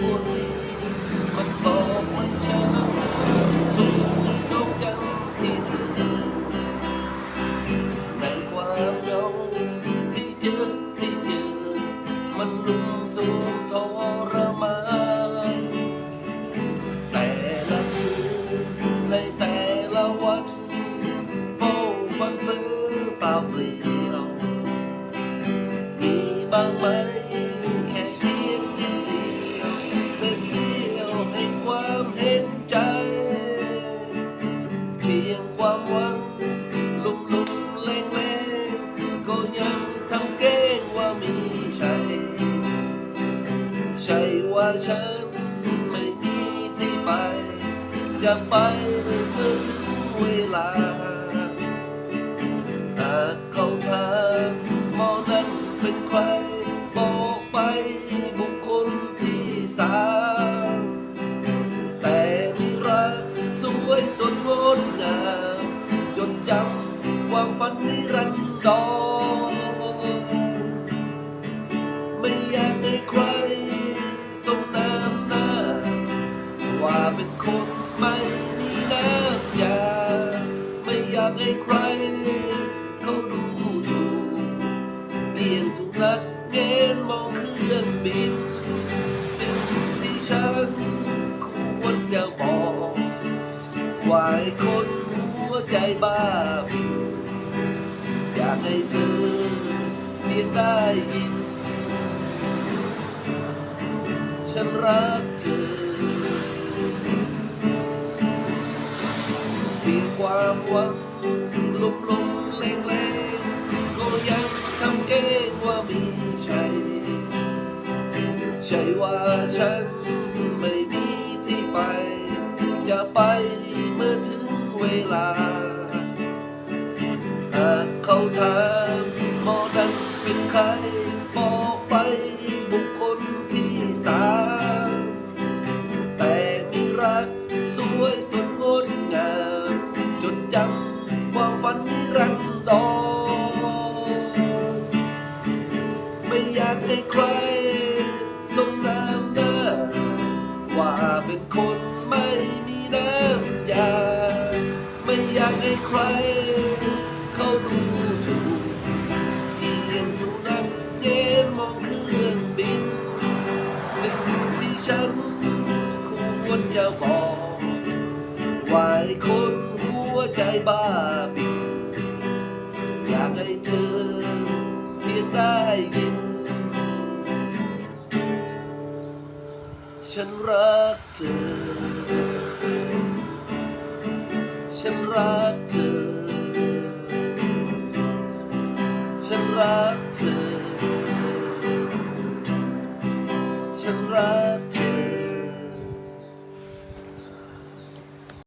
วนมันบอกมันช้าตัวมันตกดำที่เธอในความเหงที่เจอที่เจอมันลุมสูงทรมานแต่ละคืนในแต่ละวันเฝ้าฝันเพื่อเปล่าเปลี่ยวมีบ้างไหม พียงความหวังลุมลุมเล่งเล่งก็ยังทำเก้งว่ามีใช่ใช่ว่าฉันไม่มีที่ไป จะไปเมื่อถึงเวลาอาจเขาถามหมอนั้นเป็นใคร วยสดงดงามจดจำความฝันนิรันดรไม่อยากให้ใครสมน้ำหน้า ว่าเป็นคนไม่มีน้ำยาไม่อยากให้ใคร เขาดูถูกเตียงสุนัขเงนมองเครื่องบิน สิ่งที่ฉัน วาให้คนหัวใจบ้าบินอยากให้เธอเพียงได้ยิน ฉันรักเธอมีความหวังลมลมเล่งเลงๆก็ยังทำเก้งว่ามีใช่ใช่ว่าฉัน ไปเมื่อถึงเวลา หากเขาถามหมอนั้นเป็นใครบอกไปบุคคลที่สามแต่มีรักสวยสดงดงามจดจำความฝันนิรันดรไม่อยากให้ใครสมน้ำหน้าว่าเป็นคนากให้ใคร เขาดูถูกเพียงสุนัขเย็นมองเครื่องบิน สิ่งที่ฉันควรจะบอกวาไอ้คนหัวใจบ้าบินอยากให้เธอเพียงได้ยิน ฉันรักเธอ ฉันรักเธอ ฉันรักเธอ ฉันรัก